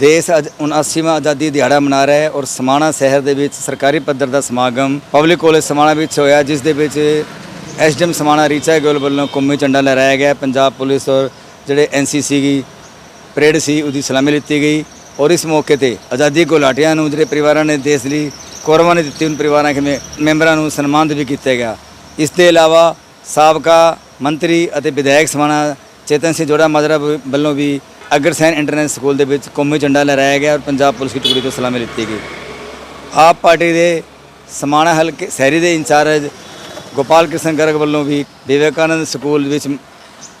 ਦੇਸ਼ ਅੱਜ 79ਵਾਂ ਆਜ਼ਾਦੀ ਦਿਹਾੜਾ ਮਨਾ ਰਿਹਾ ਹੈ ਔਰ ਸਮਾਣਾ ਸ਼ਹਿਰ ਦੇ ਵਿੱਚ ਸਰਕਾਰੀ ਪੱਧਰ ਦਾ ਸਮਾਗਮ ਪਬਲਿਕ ਕਾਲਜ ਸਮਾਣਾ ਵਿੱਚ ਹੋਇਆ, ਜਿਸ ਦੇ ਵਿੱਚ ਐਸਡੀਐਮ ਸਮਾਣਾ ਰੀਚਾ ਗੋਲ ਵੱਲੋਂ ਕੌਮੀ ਝੰਡਾ ਲਹਿਰਾਇਆ ਗਿਆ। ਪੰਜਾਬ ਪੁਲਿਸ ਔਰ ਜਿਹੜੇ ਐਨਸੀਸੀ ਦੀ ਪਰੇਡ ਸੀ, ਉਹਦੀ ਸਲਾਮੀ ਲਿੱਤੀ ਗਈ ਔਰ ਇਸ ਮੌਕੇ ਤੇ ਆਜ਼ਾਦੀ ਘੁਲਾਟੀਆਂ ਨੂੰ ਜਿਹੜੇ ਪਰਿਵਾਰਾਂ ਨੇ, ਦੇਸ਼ ਲਈ ਕੁਰਬਾਨੀ ਦਿੱਤੀ, ਉਹਨਾਂ ਪਰਿਵਾਰਾਂ ਦੇ ਮੈਂਬਰਾਂ ਨੂੰ ਸਨਮਾਨਿਤ ਵੀ ਕੀਤਾ ਗਿਆ। ਇਸ ਦੇ ਇਲਾਵਾ ਸਾਬਕਾ ਮੰਤਰੀ ਅਤੇ ਵਿਧਾਇਕ ਸਮਾਣਾ ਚੇਤਨ ਸਿੰਘ ਜੋੜਾ ਮਾਜਰਾ ਵੱਲੋਂ ਵੀ ਅਗਰਸੈਨ ਇੰਟਰਨੈਸ਼ਨਲ ਸਕੂਲ ਦੇ ਵਿੱਚ ਕੌਮੀ ਝੰਡਾ ਲਹਿਰਾਇਆ ਗਿਆ ਔਰ ਪੰਜਾਬ ਪੁਲਿਸ ਦੀ ਟੁਕੜੀ ਤੋਂ ਸਲਾਮੀ ਲਿੱਤੀ ਗਈ। ਆਪ ਪਾਰਟੀ ਦੇ ਸਮਾਣਾ ਹਲਕੇ, ਸ਼ਹਿਰੀ ਦੇ ਇੰਚਾਰਜ ਗੋਪਾਲ ਕ੍ਰਿਸ਼ਨ ਗਰਗ ਵੱਲੋਂ ਵੀ ਵਿਵੇਕਾਨੰਦ ਸਕੂਲ ਵਿੱਚ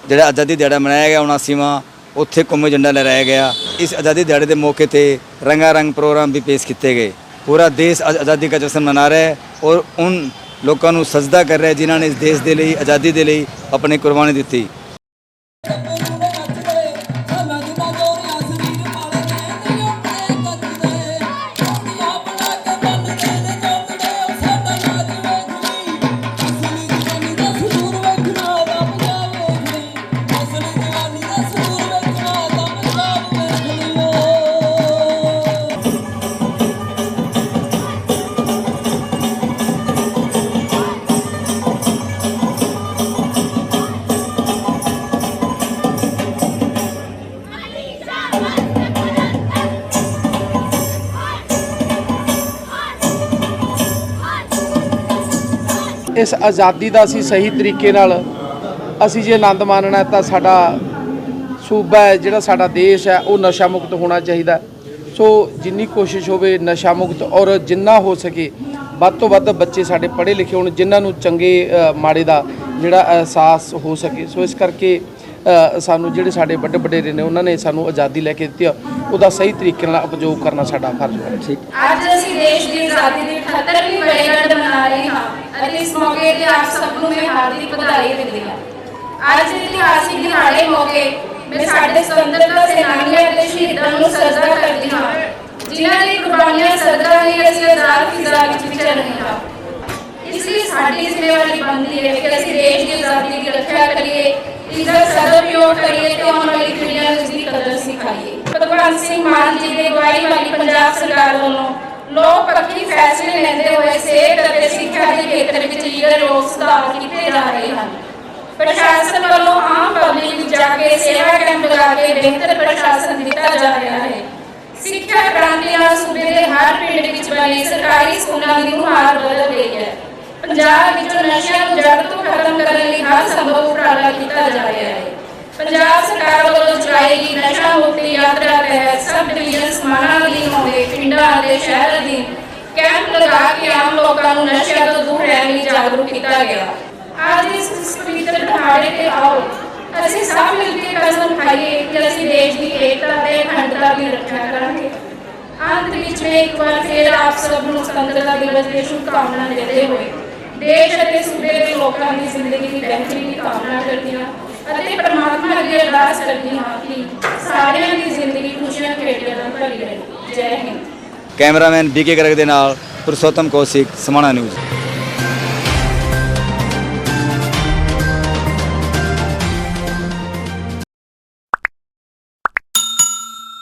ਜਿਹੜਾ ਆਜ਼ਾਦੀ ਦਿਹਾੜਾ ਮਨਾਇਆ ਗਿਆ 79ਵਾਂ ਉੱਥੇ ਕੌਮੀ ਝੰਡਾ ਲਹਿਰਾਇਆ ਗਿਆ। ਇਸ ਆਜ਼ਾਦੀ ਦਿਹਾੜੇ ਦੇ ਮੌਕੇ ਤੇ ਰੰਗਾ ਰੰਗ ਪ੍ਰੋਗਰਾਮ ਵੀ ਪੇਸ਼ ਕੀਤੇ ਗਏ। ਪੂਰਾ ਦੇਸ਼ ਅੱਜ ਆਜ਼ਾਦੀ ਦਾ ਜਸ਼ਨ ਮਨਾ ਰਿਹਾ ਹੈ ਔਰ ਉਨ ਲੋਕਾਂ ਨੂੰ ਸਜਦਾ ਕਰ ਰਿਹਾ ਜਿਨ੍ਹਾਂ ਨੇ ਇਸ ਦੇਸ਼ ਦੇ ਲਈ, ਆਜ਼ਾਦੀ ਦੇ ਲਈ ਆਪਣੀ ਕੁਰਬਾਨੀ ਦਿੱਤੀ। ਇਸ ਆਜ਼ਾਦੀ ਦਾ ਅਸੀਂ ਸਹੀ ਤਰੀਕੇ ਨਾਲ ਅਸੀਂ ਜੇ ਆਨੰਦ ਮਾਣਨਾ ਤਾਂ ਸਾਡਾ ਸੂਬਾ ਹੈ, ਜਿਹੜਾ ਸਾਡਾ ਦੇਸ਼ ਹੈ, ਉਹ ਨਸ਼ਾ ਮੁਕਤ ਹੋਣਾ ਚਾਹੀਦਾ ਸੋ ਜਿੰਨੀ ਕੋਸ਼ਿਸ਼ ਹੋਵੇ ਨਸ਼ਾ ਮੁਕਤ ਔਰ ਜਿੰਨਾ ਹੋ ਸਕੇ, ਵੱਧ ਤੋਂ ਵੱਧ ਬੱਚੇ ਸਾਡੇ ਪੜ੍ਹੇ ਲਿਖੇ ਹੋਣ, ਜਿਨ੍ਹਾਂ ਨੂੰ ਚੰਗੇ ਮਾੜੇ ਦਾ ਜਿਹੜਾ ਅਹਿਸਾਸ ਹੋ ਸਕੇ। ਸੋ ਇਸ ਕਰਕੇ ਸਾਨੂੰ ਜਿਹੜੇ ਸਾਡੇ ਵੱਡੇ ਵਡੇਰੇ ਨੇ, ਉਹਨਾਂ ਨੇ ਸਾਨੂੰ ਆਜ਼ਾਦੀ ਲੈ ਕੇ ਦਿੱਤੀ ਆ। ਉਹਦਾ ਸਹੀ ਤਰੀਕੇ ਨਾਲ ਉਪਯੋਗ ਕਰਨਾ ਸਾਡਾ ਫਰਜ਼ ਹੈ। ਠੀਕ ਅੱਜ ਅਸੀਂ ਦੇਸ਼ ਦੀ ਆਜ਼ਾਦੀ ਦੀ 78ਵੀਂ ਵਰ੍ਹੇਗੰਢ ਮਨਾ ਰਹੇ ਹਾਂ। ਅਤੇ ਇਸ ਮੌਕੇ ਤੇ ਆਪ ਸਭ ਨੂੰ ਮੈਂ ਹਾਰਦਿਕ ਵਧਾਈ ਦਿੰਦੀ ਹਾਂ। ਅੱਜ ਦੇ ਇਤਿਹਾਸਿਕ ਦਿਹਾੜੇ ਮੌਕੇ ਮੈਂ ਸਾਡੇ ਸੁਤੰਤਰਤਾ ਸੈਨਾਨੀਆਂ ਅਤੇ ਸ਼ਹੀਦਾਂ ਨੂੰ ਸਜਦਾ ਕਰਦੀ ਹਾਂ, ਜਿਨ੍ਹਾਂ ਦੀ ਕੁਰਬਾਨੀਆਂ ਸਦਕਾ ਹੀ ਅਸੀਂ ਆਜ਼ਾਦ ਫਿਜ਼ਾ ਵਿੱਚ ਵਿਚਰ ਰਹੇ ਹਾਂ। ਇਸ ਲਈ ਸਾਡੀ ਜ਼ਿੰਮੇਵਾਰੀ ਬਣਦੀ ਹੈ ਕਿ ਅਸੀਂ ਦੇਸ਼ ਦੀ ਆਜ਼ਾਦੀ ਦੀ ਰੱਖਿਆ ਕਰੀਏ ਇਸ ਸਦਉਪਯੋਗ ਕਰੀਏ ਤੇ ਆਉਣ ਵਾਲੀ ਪੀੜ੍ਹੀਆਂ ਨੂੰ ਇਸ ਦੀ ਕਦਰ ਸਿਖਾਈਏ। ਭਗਵੰਤ ਸਿੰਘ ਮਾਨ ਜੀ ਦੇ ਅਗਵਾਈ ਵਾਲੀ ਪੰਜਾਬ ਸਰਕਾਰ ਵੱਲੋਂ ਲੋਕ ਪੱਖੀ ਫੈਸਲੇ ਲੈਂਦੇ ਹੋਏ ਸਿਹਤ ਅਤੇ ਸਿੱਖਿਆ ਦੇ ਖੇਤਰ ਵਿੱਚ ਯੋਗ ਸੁਧਾਰ ਕੀਤੇ ਜਾ ਰਹੇ ਹਨ। ਪ੍ਰਸ਼ਾਸਨ ਵੱਲੋਂ ਆਮ ਪਬਲਿਕ ਵਿੱਚ ਜਾ ਕੇ ਸੇਵਾ ਕੈਂਪ ਲਗਾ ਕੇ ਬਿਹਤਰ ਪ੍ਰਸ਼ਾਸਨ ਦਿੱਤਾ ਜਾ ਰਿਹਾ ਹੈ। ਸਿੱਖਿਆ ਕ੍ਰਾਂਤੀ ਨਾਲ ਸੂਬੇ ਦੇ ਹਰ ਪਿੰਡ ਵਿੱਚ ਬਣੇ ਸਰਕਾਰੀ ਸਕੂਲਾਂ ਦੀ ਨੁਹਾਰ ਬਦਲ ਗਈ ਹੈ। ਪੰਜਾਬ ਵਿੱਚੋਂ ਨਸ਼ਿਆਂ ਨੂੰ ਜੜ ਤੋਂ ਖਤਮ ਕਰਨ ਲਈ ਹਰ ਸੰਭਵ ਉਪਰਾਲਾ ਕੀਤਾ ਜਾ ਰਿਹਾ ਹੈ। ਪੰਜਾਬ ਸਰਕਾਰ ਵੱਲੋਂ ਚਲਾਈ ਗਈ ਨਸ਼ਾ ਮੁਕਤੀ ਯਾਤਰਾ ਤਹਿਤ ਸਬ ਡਿਵੀਜ਼ਨ ਸਮਾਣਾ ਅਧੀਨ ਆਉਂਦੇ ਪਿੰਡਾਂ ਅਤੇ ਸ਼ਹਿਰ ਅਧੀਨ ਕੈਂਪ ਲਗਾ ਕੇ ਆਮ ਲੋਕਾਂ ਨੂੰ ਨਸ਼ਿਆਂ ਤੋਂ ਦੂਰ ਰਹਿਣ ਲਈ ਜਾਗਰੂਕ ਕੀਤਾ ਗਿਆ। ਅੱਜ ਇਸ ਪਵਿੱਤਰ ਦਿਹਾੜੇ ਤੇ ਆਓ। ਅਸੀਂ ਸਭ ਮਿਲ ਕੇ ਕਦਮ ਉਠਾਈਏ ਕਿ ਅਸੀਂ ਦੇਸ਼ ਦੀ ਏਕਤਾ ਤੇ ਅਖੰਡਤਾ ਦੀ ਰੱਖਿਆ ਕਰਾਂਗੇ। ਅੰਤ ਵਿੱਚ ਮੈਂ ਇੱਕ ਵਾਰ ਫਿਰ ਆਪ ਸਭ ਨੂੰ ਸੁਤੰਤਰਤਾ ਦਿਵਸ ਦੀਆਂ ਸ਼ੁਭਕਾਮਨਾਵਾਂ ਦਿੰਦੇ ਹੋਏ ਦੇਸ਼ ਅਤੇ ਸੂਬੇ ਦੇ ਲੋਕਾਂ ਦੀ ਜ਼ਿੰਦਗੀ ਦੀ ਬਿਹਤਰੀ ਦੀ ਕਾਮਨਾ ਕਰਦੀ ਹਾਂ ਅਤੇ ਪ੍ਰਮਾਤਮਾ ਅੱਗੇ ਅਰਦਾਸ ਕਰਦੀ ਹਾਂ ਕਿ ਸਾਰਿਆਂ ਦੀ ਜ਼ਿੰਦਗੀ ਖੁਸ਼ੀਆਂ ਖੇੜਿਆਂ ਨਾਲ ਭਰੀ ਰਹੇ। ਜੈ ਹਿੰਦ। ਕੈਮਰਾਮੈਨ ਬੀਕੇ ਗਰਗ ਦੇ ਨਾਲ ਪੁਰਸ਼ੋਤਮ ਕੌਸ਼ਿਕ ਸਮਾਣਾ ਨਿਊਜ਼।